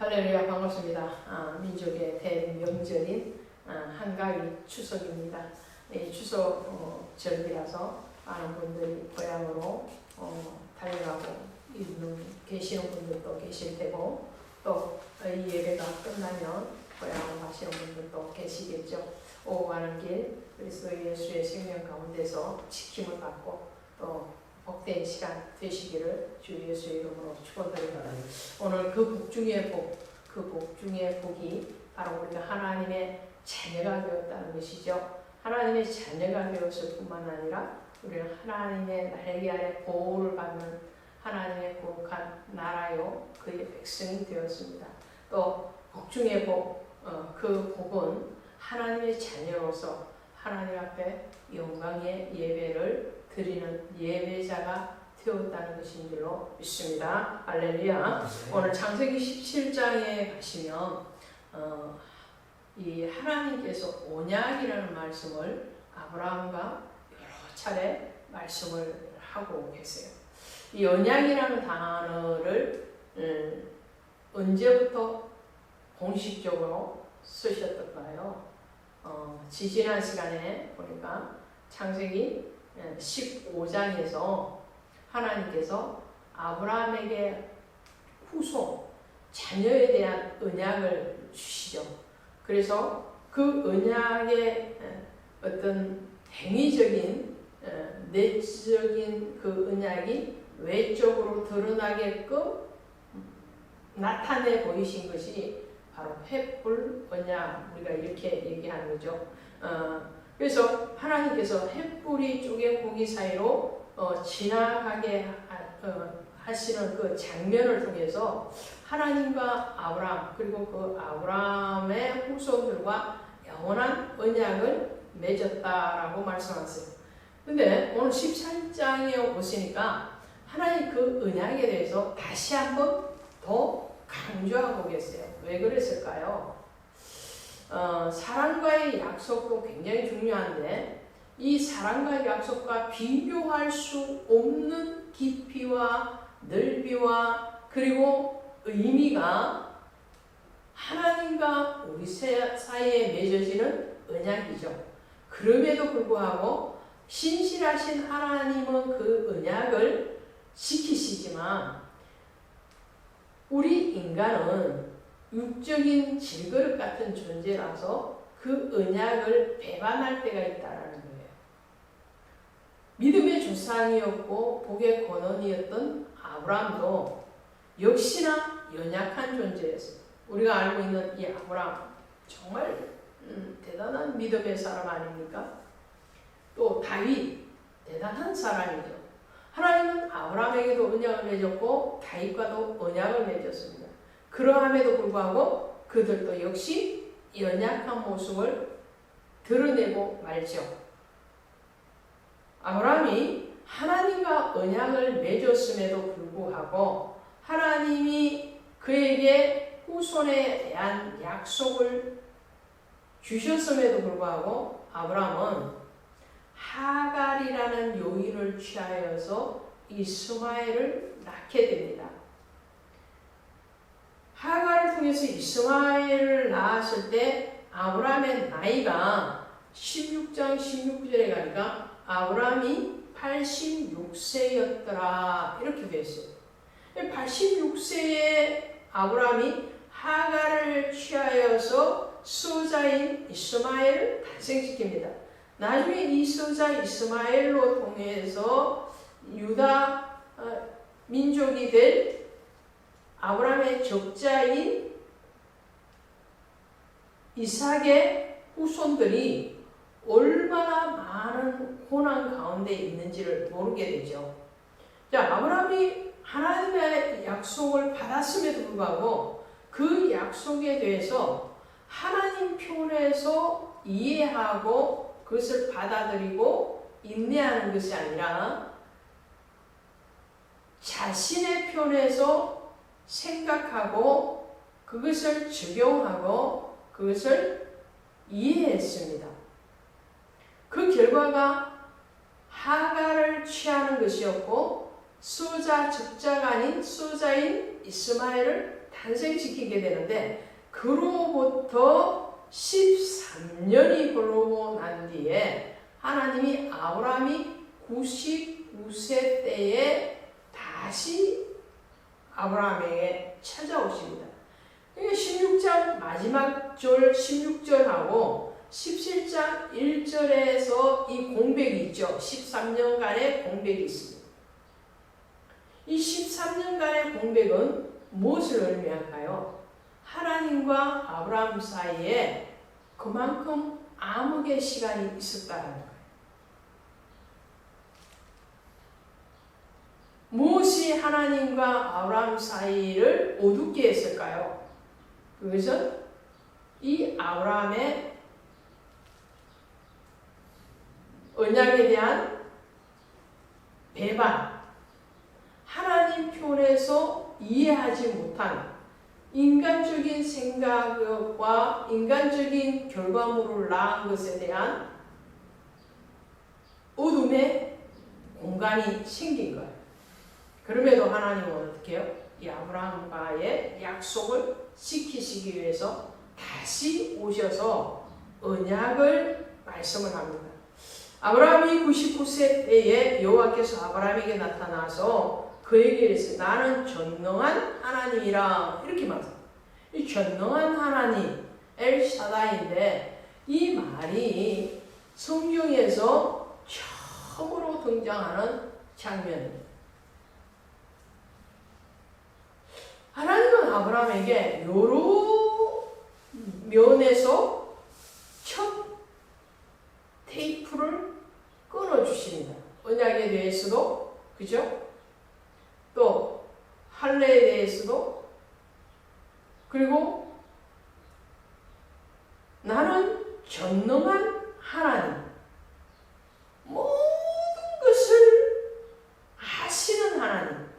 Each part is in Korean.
할렐루야 반갑습니다. 아, 민족의 대명절인 아, 한가위 추석입니다. 이 추석 어, 절기라서 많은 분들이 고향으로 어, 달려가고 있는 계시는 분들도 계실 테고 또 이 예배가 끝나면 고향으로 가시는 분들도 계시겠죠. 오고 가는 길 그리스도 예수의 생명 가운데서 지킴을 받고 또 복된 시간 되시기를 주 예수의 이름으로 축원드립니다. 오늘 그 복 중의 복, 그 복 중의 복이 바로 우리가 하나님의 자녀가 되었다는 것이죠. 하나님의 자녀가 되었을 뿐만 아니라 우리는 하나님의 날개 아래 보호를 받는 하나님의 거룩한 나라요 그의 백성이 되었습니다. 또 복 중의 복, 어, 그 복은 하나님의 자녀로서 하나님 앞에 영광의 예배를 드리는 예배자가 되었다는 것인 줄로 믿습니다. 할렐루야. 오늘 창세기 17장에 가시면 어, 이 하나님께서 언약이라는 말씀을 아브라함과 여러 차례 말씀을 하고 계세요. 이 언약이라는 단어를 음, 언제부터 공식적으로 쓰셨던가요? 어, 지지난 시간에 보니까 창세기 15장에서 하나님께서 아브라함에게 후손, 자녀에 대한 언약을 주시죠. 그래서 그 언약의 어떤 행위적인 내적인 그 언약이 외적으로 드러나게끔 나타내 보이신 것이 바로 횃불 언약 우리가 이렇게 얘기하는 거죠. 어, 그래서 하나님께서 횃불이 쪼개 고기 사이로 어, 지나가게 하, 어, 하시는 그 장면을 통해서 하나님과 아브라함 그리고 그 아브라함의 후손들과 영원한 언약을 맺었다라고 말씀하세요. 근데 오늘 13장에 오시니까 하나님 그 언약에 대해서 다시 한번 더 강조하고 계세요. 왜 그랬을까요? 어, 사랑과의 약속도 굉장히 중요한데 이 사랑과의 약속과 비교할 수 없는 깊이와 넓이와 그리고 의미가 하나님과 우리 사이에 맺어지는 언약이죠. 그럼에도 불구하고 신실하신 하나님은 그 언약을 지키시지만 우리 인간은 육적인 질그릇 같은 존재라서 그 언약을 배반할 때가 있다라는 거예요. 믿음의 조상이었고 복의 권원이었던 아브라함도 역시나 연약한 존재였어요. 우리가 알고 있는 이 아브라함 정말 음, 대단한 믿음의 사람 아닙니까? 또 다윗 대단한 사람이죠. 하나님은 아브라함에게도 언약을 맺었고 다윗과도 언약을 맺었습니다. 그러함에도 불구하고 그들도 역시 연약한 모습을 드러내고 말죠. 아브라함이 하나님과 언약을 맺었음에도 불구하고 하나님이 그에게 후손에 대한 약속을 주셨음에도 불구하고 아브라함은 하갈이라는 요인을 취하여서 이스마엘을 낳게 됩니다. 하갈을 통해서 이스마엘을 낳았을 때 아브라함의 나이가 16장 16절에 가니까 아브라함이 86세였더라 이렇게 되어 있어요. 86세에 아브라함이 하갈을 취하여서 수자인 이스마엘을 탄생시킵니다. 나중에 이 수자 이스마엘로 통해서 유다 민족이 될 아브라함의 적자인 이삭의 후손들이 얼마나 많은 고난 가운데 있는지를 모르게 되죠. 자, 아브라함이 하나님의 약속을 받았음에도 불구하고 그 약속에 대해서 하나님 편에서 이해하고 그것을 받아들이고 인내하는 것이 아니라 자신의 편에서 생각하고 그것을 적용하고 그것을 이해했습니다. 그 결과가 하가를 취하는 것이었고 수자 적자가 아닌 수자인 이스마엘을 탄생시키게 되는데 그로부터 13년이 흐르고 난 뒤에 하나님이 아브라함이 99세 때에 다시 아브라함에게 찾아오십니다. 그러니까 16장 마지막 절 16절하고 17장 1절에서 이 공백이 있죠. 13년간의 공백이 있습니다. 이 13년간의 공백은 무엇을 의미할까요? 하나님과 아브라함 사이에 그만큼 암흑의 시간이 있었다는 거예요. 무엇이 하나님과 아브라함 사이를 어둡게 했을까요? 그것은 이 아브라함의 언약에 대한 배반, 하나님 편에서 이해하지 못한 인간적인 생각과 인간적인 결과물을 낳은 것에 대한 어둠의 공간이 생긴 거예요. 그럼에도 하나님은 어떻게 해요? 이 아브라함과의 약속을 지키시기 위해서 다시 오셔서 언약을 말씀을 합니다. 아브라함이 99세 때에 여호와께서 아브라함에게 나타나서 그에게 이르시되 나는 전능한 하나님이라 이렇게 말합니다. 이 전능한 하나님 엘샤다인데 이 말이 성경에서 처음으로 등장하는 장면입니다. 하나님은 아브라함에게 여러 면에서 첫 테이프를 끊어주십니다. 언약에 대해서도, 그죠? 또, 할례에 대해서도, 그리고 나는 전능한 하나님. 모든 것을 아시는 하나님.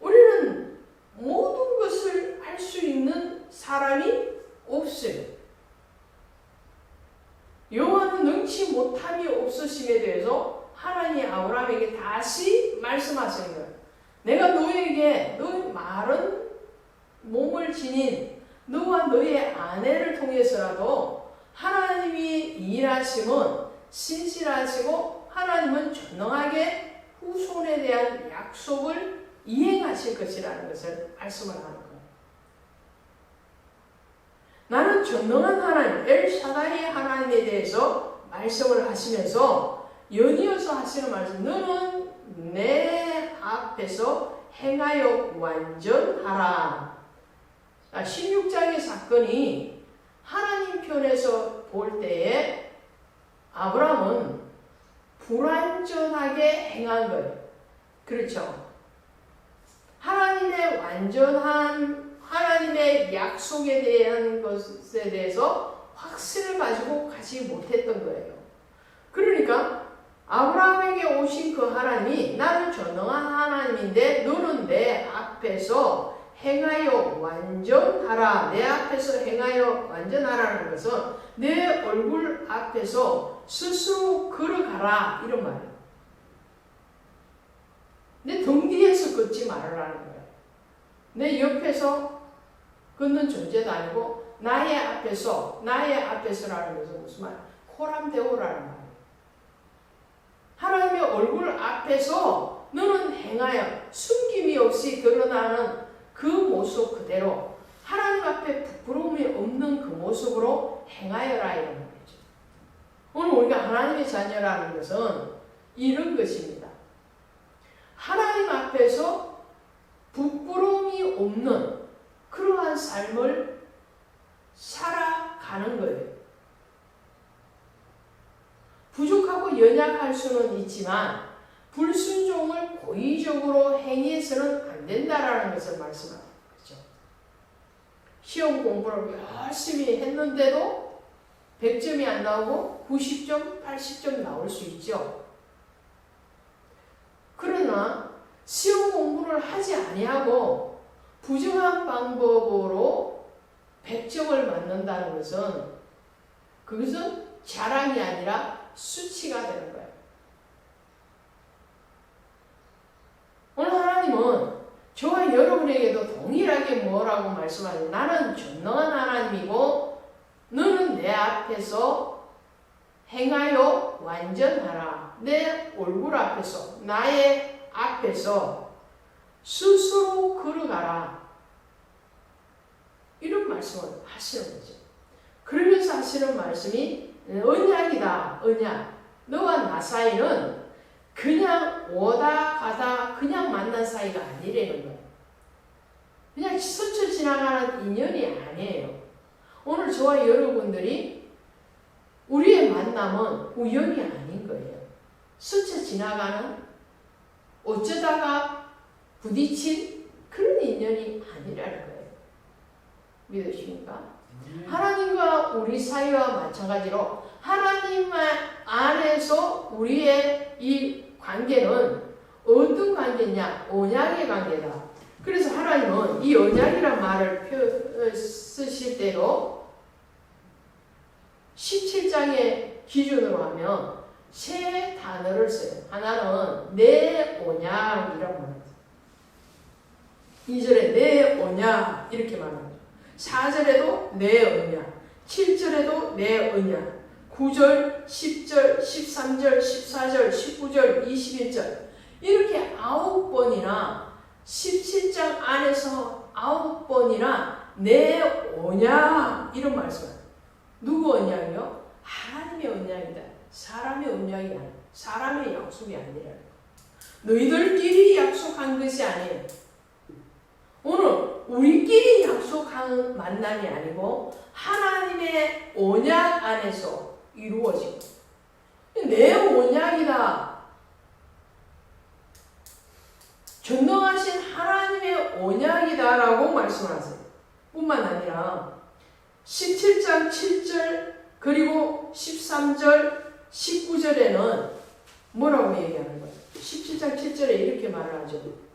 우리는 모든 것을 할수 있는 사람이 없어요. 여호와는 능치 못함이 없으심에 대해서 하나님이 아브라함에게 다시 말씀하시는 거예요. 내가 너에게 너의 말은 몸을 지닌 너와 너의 아내를 통해서라도 하나님이 일하심은 신실하시고 하나님은 전능하게 후손에 대한 약속을 이행하실 것이라는 것을 말씀을 하는 거예요. 나는 전능한 하나님, 엘샤다이 하나님에 대해서 말씀을 하시면서 연이어서 하시는 말씀, 너는 내 앞에서 행하여 완전하라. 16장의 사건이 하나님 편에서 볼 때에 아브라함은 불완전하게 행한 거예요. 그렇죠? 하나님의 완전한 하나님의 약속에 대한 것에 대해서 확신을 가지고 가지 못했던 거예요. 그러니까 아브라함에게 오신 그 하나님이 나는 전능한 하나님인데 너는 내 앞에서 행하여 완전하라. 내 앞에서 행하여 완전하라는 것은 내 얼굴 앞에서 스스로 걸어가라. 이런 말이에요. 내 등 뒤에서 걷지 말라는 거예요. 내 옆에서 걷는 존재도 아니고 나의 앞에서 나의 앞에서라는 것은 무슨 말? 코람데오라는 말이에요. 하나님의 얼굴 앞에서 너는 행하여 숨김이 없이 드러나는 그 모습 그대로 하나님 앞에 부끄러움이 없는 그 모습으로 행하여라 이런 말이죠. 오늘 우리가 하나님의 자녀라는 것은 이런 것입니다. 하나님 앞에서 부끄러움이 없는 그러한 삶을 살아가는 거예요. 부족하고 연약할 수는 있지만 불순종을 고의적으로 행해서는 안 된다라는 것을 거죠. 시험 공부를 열심히 했는데도 100점이 안 나오고 90점, 80점 나올 수 있죠. 그러나 시험 공부를 하지 아니하고 부정한 방법으로 100점을 맞는다는 것은 그것은 자랑이 아니라 수치가 되는 거예요. 하나님은 저와 여러분에게도 동일하게 뭐라고 말씀하죠? 나는 전능한 하나님이고 너는 내 앞에서 행하여 완전하라. 내 얼굴 앞에서 나의 앞에서 스스로 걸어가라. 이런 말씀을 하시는 거죠. 그러면서 하시는 말씀이 언약이다. 언약. 너와 나 사이는 그냥 오다 가다 그냥 만난 사이가 아니라는 거예요. 그냥 스쳐 지나가는 인연이 아니에요. 오늘 저와 여러분들이 우리의 만남은 우연이 아닌 거예요. 스쳐 지나가는 어쩌다가 부딪힌 그런 인연이 아니라는 거예요. 믿으십니까? 하나님과 우리 사이와 마찬가지로 하나님 안에서 우리의 이 관계는 어떤 관계냐? 언약의 관계다. 그래서 하나님은 이 언약이란 말을 표, 쓰실 때도 17장의 기준으로 하면 세 단어를 써요. 하나는 내 언약이라고 말합니다. 2절에 내 언약 이렇게 말합니다. 4절에도 내 언약, 7절에도 내 언약, 9절, 10절, 13절, 14절, 19절, 21절 이렇게 아홉 번이나 17장 안에서 아홉 번이나 내 언약 이런 말씀을 누구 언약이요? 하나님의 언약이다. 사람의 언약이 아니야. 사람의 약속이 아니라 너희들끼리 약속한 것이 아니에요. 오늘 우리끼리 약속한 만남이 아니고 하나님의 언약 안에서 이루어지고 내 언약이다. 전능하신 하나님의 언약이다라고 말씀하세요. 뿐만 아니라 17장 7절 그리고 13절 19절에는 뭐라고 얘기하는 거예요? 17장 7절에 이렇게 말을 하죠.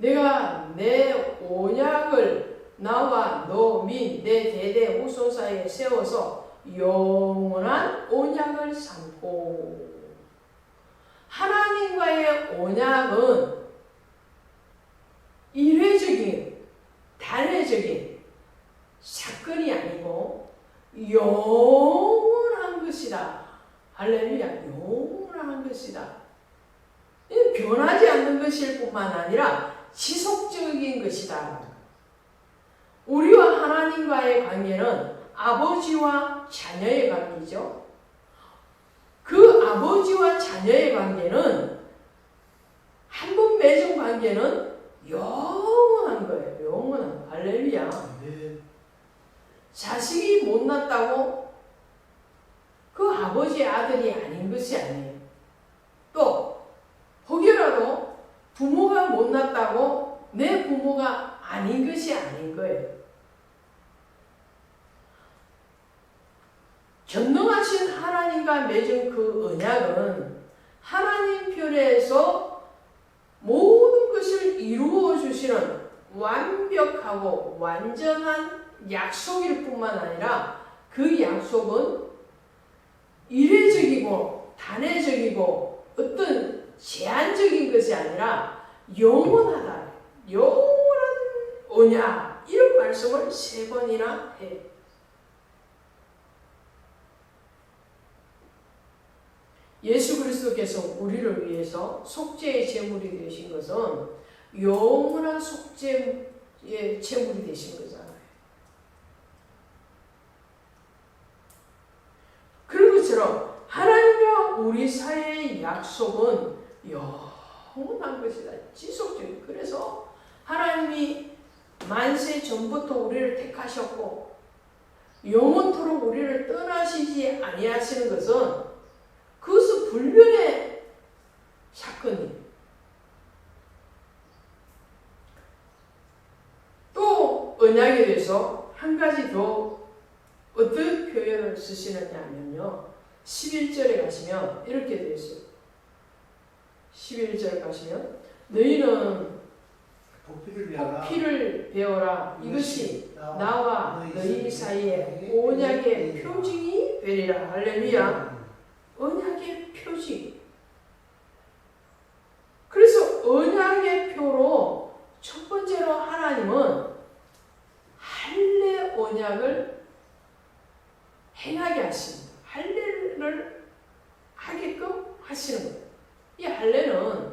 내가 내 언약을 나와 너 및 내 대대 후손 사이에 세워서 영원한 언약을 삼고 하나님과의 언약은 일회적인 단회적인 사건이 아니고 영원한 것이다. 할렐루야 영원한 것이다. 변하지 않는 것일 뿐만 아니라 지속적인 것이다. 우리와 하나님과의 관계는 아버지와 자녀의 관계죠. 그 아버지와 자녀의 관계는 한 번 맺은 관계는 영원한 거예요. 영원한 거. 할렐루야. 자식이 못났다고 그 아버지의 아들이 아닌 것이 아니에요. 또 혹여라도 부모 가 못났다고 내 부모가 아닌 것이 아닌 거예요. 전능하신 하나님과 맺은 그 언약은 하나님 편에서 모든 것을 이루어 주시는 완벽하고 완전한 약속일 뿐만 아니라 그 약속은 이례적이고 단회적이고 어떤 제한적인 것이 아니라 영원하다. 영원한 언약. 이런 말씀을 세 번이나 해. 예수 그리스도께서 우리를 위해서 속죄의 제물이 되신 것은 영원한 속죄의 제물이 되신 거잖아요. 그런 것처럼 하나님과 우리 사이의 약속은 영 원한 것이다. 지속적인. 그래서 하나님이 만세 전부터 우리를 택하셨고 영원토록 우리를 떠나시지 아니하시는 것은 그것은 불변의 사건이에요. 또 언약에 대해서 한 가지 더 어떤 표현을 쓰시느냐 하면요. 11절에 가시면 이렇게 되어 있어요. 11절 가시면 너희는 복피를 배워라. 피를 배워라. 이것이 나와 너희 사이에 언약의 표징이 되리라. 할렐루야. 언약의 표징. 그래서 언약의 표 실제로 하나님은 할례 언약을 행하게 하십니다. 할례를 하게끔 하시는 거예요. 이 할례는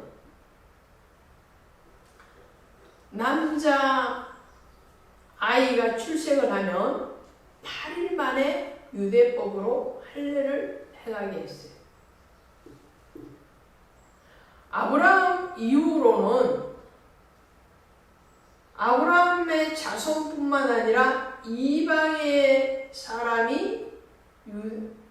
남자 아이가 출생을 하면 8일 만에 유대법으로 할례를 행하게 했어요. 아브라함 이후로는 아브라함의 자손뿐만 아니라 이방의 사람이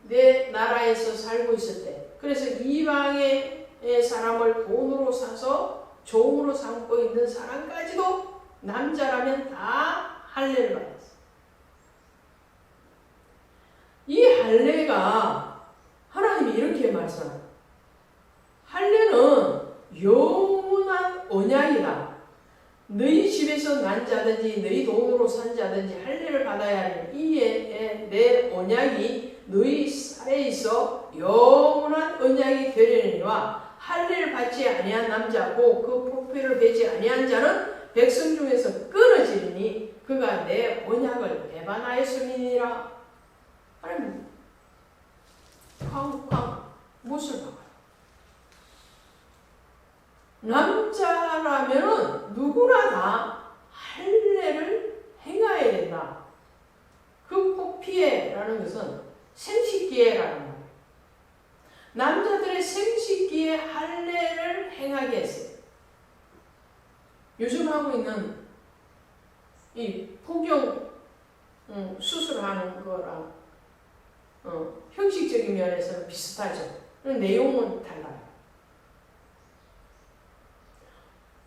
내 나라에서 살고 있을 때 그래서 이방의 사람을 돈으로 사서 종으로 삼고 있는 사람까지도 남자라면 다 할례를 받았어요. 이 할례가 하나님이 이렇게 말씀합니다. 할례는 영원한 언약이다. 너희 집에서 난 자든지 너희 돈으로 산 자든지 할례를 받아야 하는 이에 내 언약이 너희 살에 있어 영원한 언약이 되려니와 할례를 받지 아니한 남자고 그 포표를 베지 아니한 자는 백성 중에서 끊어지리니 그가 내 언약을 배반하였음이니라 하나님 쾅쾅 못을 박아요. 남자라면은 누구나 다 할례를 행해야 된다. 그 포피에라는 것은 생식기회라는 말이에요. 남자들의 생식기에 할례를 행하게 했어요. 요즘 하고 있는 이 포경 음, 수술하는 거랑 어, 형식적인 면에서는 비슷하죠. 내용은 달라요.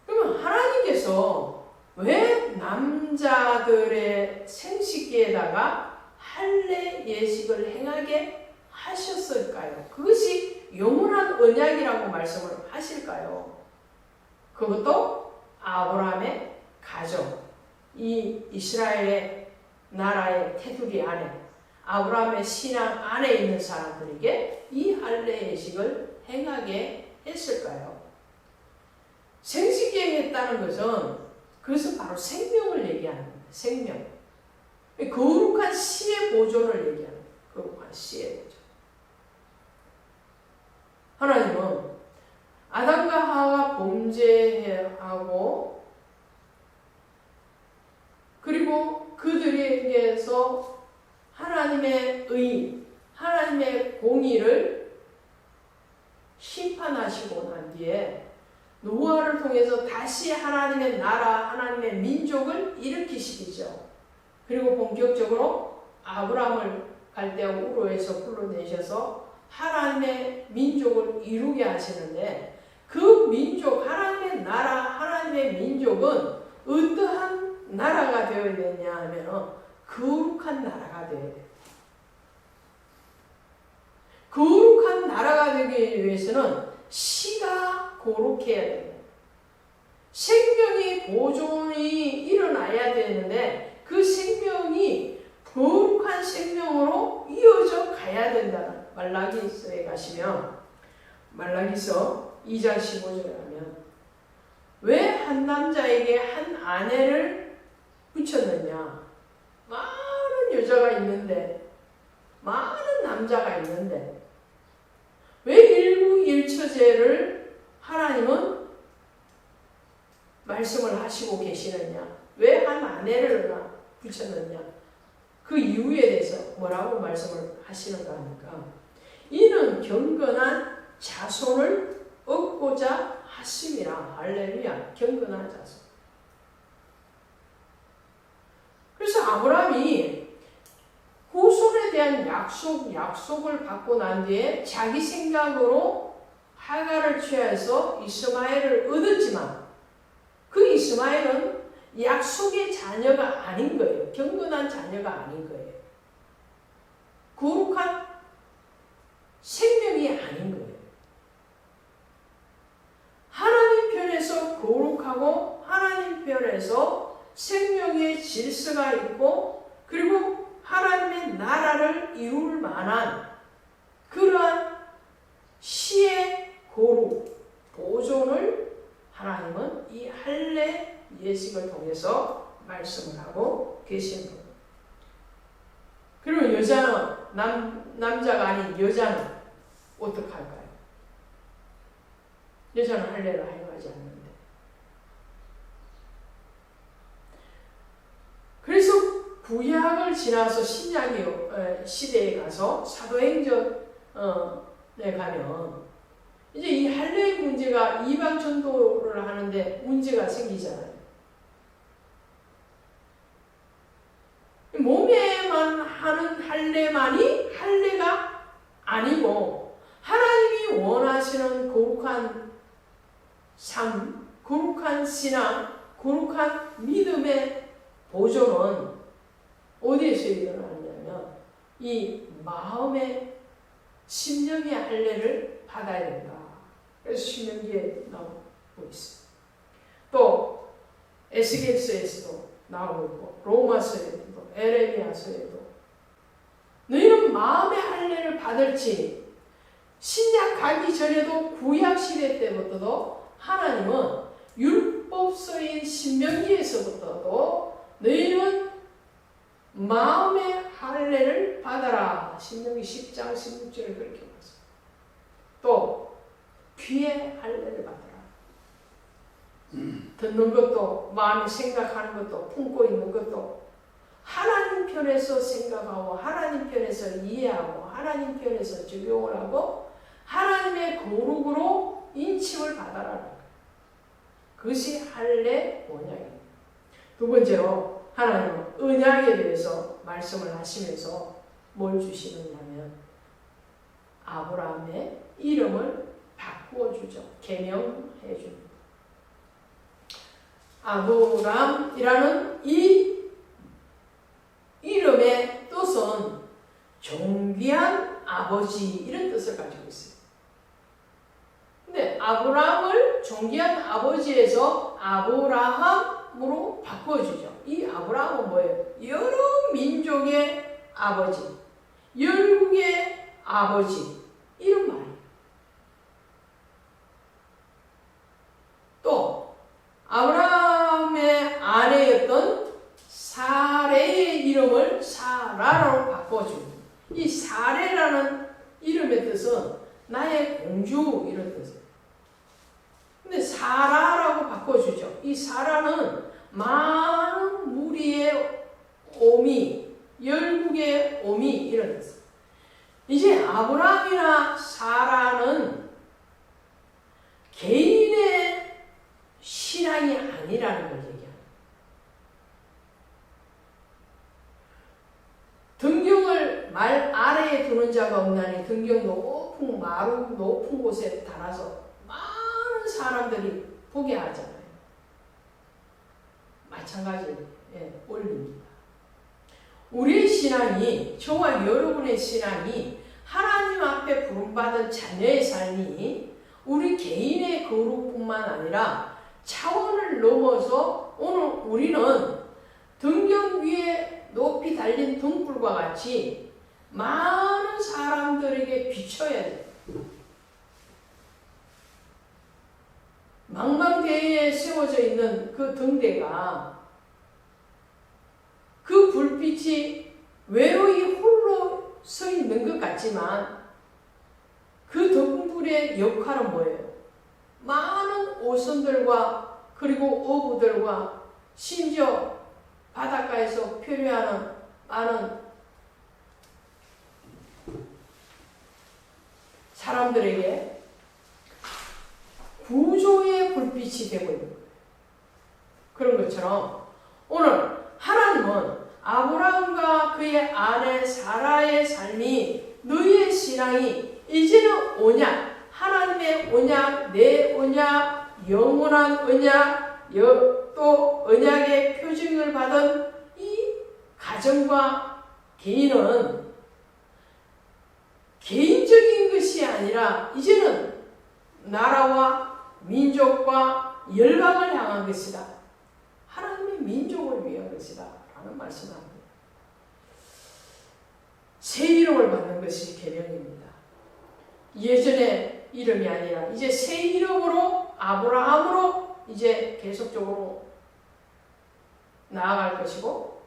그러면 하나님께서 왜 남자들의 생식기에다가 할례 예식을 행하게 하셨을까요? 그것이 영원한 언약이라고 말씀을 하실까요? 그것도 아브라함의 가정, 이 이스라엘의 나라의 테두리 안에 아브라함의 신앙 안에 있는 사람들에게 이 할례 예식을 행하게 했을까요? 생식기에 했다는 것은 그것은 바로 생명을 얘기하는 겁니다. 생명. 거룩한 씨의 보존을 얘기하는. 거룩한 씨의 보존. 하나님은 아담과 하와 범죄하고 그리고 그들에게서 하나님의 의, 하나님의 공의를 심판하시고 난 뒤에 노아를 통해서 다시 하나님의 나라, 하나님의 민족을 일으키시기죠. 그리고 본격적으로 아브라함을 갈대아 우로에서 불러내셔서 하나님의 민족을 이루게 하시는데 그 민족, 하나님의 나라, 하나님의 민족은 어떠한 나라가 되어야 되냐 하면 거룩한 나라가 되어야 돼요. 거룩한 나라가 되기 위해서는 시가 거룩해야 돼요. 생명이 보존이 일어나야 되는데 그 생명이 거룩한 생명으로 이어져 가야 된다는 말라기서에 가시면 말라기서 2장 15절에 가면 왜 한 남자에게 한 아내를 붙였느냐? 많은 여자가 있는데 많은 남자가 있는데 왜 일부일처제를 하나님은 말씀을 하시고 계시느냐? 왜 한 아내를 붙였느냐? 그 이유에 대해서 뭐라고 말씀을 하시는가 하니까? 이는 경건한 자손을 얻고자 하심이라 할렐루야 경건한 자손 그래서 아브라함이 후손에 대한 약속 약속을 받고 난 뒤에 자기 생각으로 하가를 취해서 이스마엘을 얻었지만 그 이스마엘은 약속의 자녀가 아닌 거예요. 경건한 자녀가 아닌 거예요. 거룩한 생명이 아닌 거예요. 하나님 편에서 거룩하고 하나님 편에서 생명의 질서가 있고 그리고 하나님의 나라를 이룰 만한 그러한 시의 고루 보존을 하나님은 이 할례 예식을 통해서 말씀을 하고 계시는 거예요. 그리고 여자는 남, 남자가 아닌 여자는 어떻게 할까요? 여자는 할례를 하여하지 않는데. 그래서 구약을 지나서 신약의 어, 시대에 가서 사도행전에 가면 이제 이 할례의 문제가 이방 전도를 하는데 문제가 생기잖아요. 몸에만 하는 할례만이 할례가 아니고 하나님이 원하시는 거룩한 삶, 거룩한 신앙, 거룩한 믿음의 보존은 어디에서 일어나느냐면 이 마음의 심령의 할례를 받아야 된다. 그래서 신명기에 나오고 있어요. 또 에스겔서에서도 나오고 있고 로마서에도 에레미야서에도 너희는 마음의 할례를 받을지 신약 가기 전에도 구약 시대 때부터도 하나님은 율법서인 신명기에서부터도 너희는 마음의 할례를 받아라. 신명기 10장 16절에 그렇게 말씀. 또 귀의 할례를 받아라. 듣는 것도 마음이 생각하는 것도 품고 있는 것도 하나님 편에서 생각하고 하나님 편에서 이해하고 하나님 편에서 적용을 하고 하나님의 거룩으로 인침을 받아라. 그것이 할례 원약입니다. 두 번째로 하나님은 언약에 대해서 말씀을 하시면서 뭘 주시느냐면 아브라함의 이름을 바꾸어 주죠. 개명해 줍니다. 아브라함이라는 이 이름의 뜻은 존귀한 아버지 이런 뜻을 가지고 있어요. 아브라함을 존귀한 아버지에서 아브라함으로 바꿔주죠. 이 아브라함은 뭐예요? 여러 민족의 아버지, 열국의 아버지 이런 말이에요. 또 아브라함의 아내였던 사레의 이름을 사라로 바꿔줍니다. 이 사레라는 이름의 뜻은 나의 공주 이런 뜻이에요. 근데 사라라고 바꿔주죠. 이 사라는 많은 무리의 오미, 열국의 오미 이런 뜻. 이제 아브라함이나 사라는 개인의 신앙이 아니라는 걸 얘기합니다. 등경을 말 아래에 두는 자가 없나니 등경 높은 마루 높은 곳에 달아서 많은 사람들이 보게 하잖아요. 마찬가지 예, 올립니다. 우리의 신앙이 저와 여러분의 신앙이 하나님 앞에 부름받은 자녀의 삶이 우리 개인의 거룩뿐만 아니라 차원을 넘어서 오늘 우리는 등경 위에 높이 달린 등불과 같이 많은 사람들에게 비춰야 돼. 망망대해에 세워져 있는 그 등대가 그 불빛이 외로이 홀로 서 있는 것 같지만 그 등불의 역할은 뭐예요? 많은 오선들과 그리고 어부들과 심지어 바닷가에서 표류하는 많은 사람들에게 구조의 불빛이 되고 있는 거예요. 그런 것처럼 오늘 하나님은 아브라함과 그의 아내 사라의 삶이 너희의 신앙이 이제는 언약, 하나님의 언약, 내 언약, 영원한 언약, 또 언약의 표징을 받은 이 가정과 개인은 개인적인 것이 아니라 이제는 나라와 민족과 열방을 향한 것이다. 하나님의 민족을 위한 것이다. 라는 말씀을 합니다. 새 이름을 받는 것이 개명입니다. 예전의 이름이 아니라 이제 새 이름으로 아브라함으로 이제 계속적으로 나아갈 것이고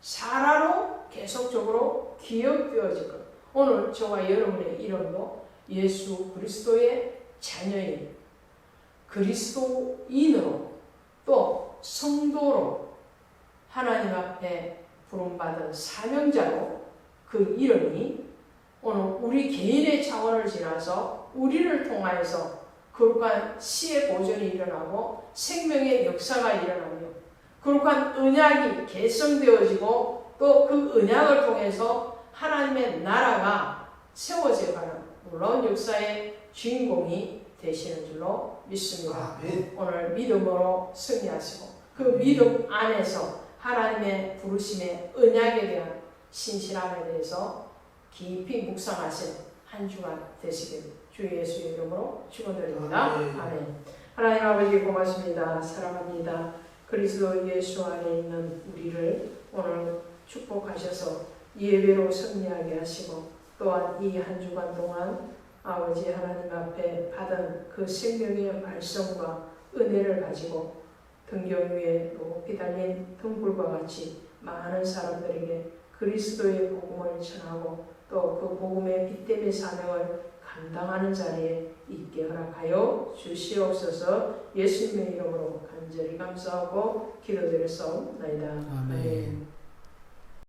살아로 계속적으로 기억되어질 것. 오늘 저와 여러분의 이름도 예수 그리스도의 자녀인 그리스도인으로 또 성도로 하나님 앞에 부름받은 사명자로 그 이름이 오늘 우리 개인의 차원을 지나서 우리를 통하여서 거룩한 시의 보존이 일어나고 생명의 역사가 일어나며 거룩한 언약이 개성되어지고 또그 언약을 통해서 하나님의 나라가 세워져 가는 놀라운 역사의 주인공이 되시는 줄로 믿습니다. 아멘. 오늘 믿음으로 승리하시고 그 믿음 안에서 하나님의 부르심의 언약에 대한 신실함에 대해서 깊이 묵상하신 한 주간 되시길 주 예수의 이름으로 축원드립니다. 아멘. 아멘. 하나님 아버지 고맙습니다. 사랑합니다. 그리스도 예수 안에 있는 우리를 오늘 축복하셔서 예배로 승리하게 하시고 또한 이 한 주간 동안 아버지 하나님 앞에 받은 그 생명의 말씀과 은혜를 가지고 등경 위에 높이 달린 등불과 같이 많은 사람들에게 그리스도의 복음을 전하고 또 그 복음의 빛됨의 사명을 감당하는 자리에 있게 허락하여 주시옵소서 예수님의 이름으로 간절히 감사하고 기도드렸사옵나이다. 아멘.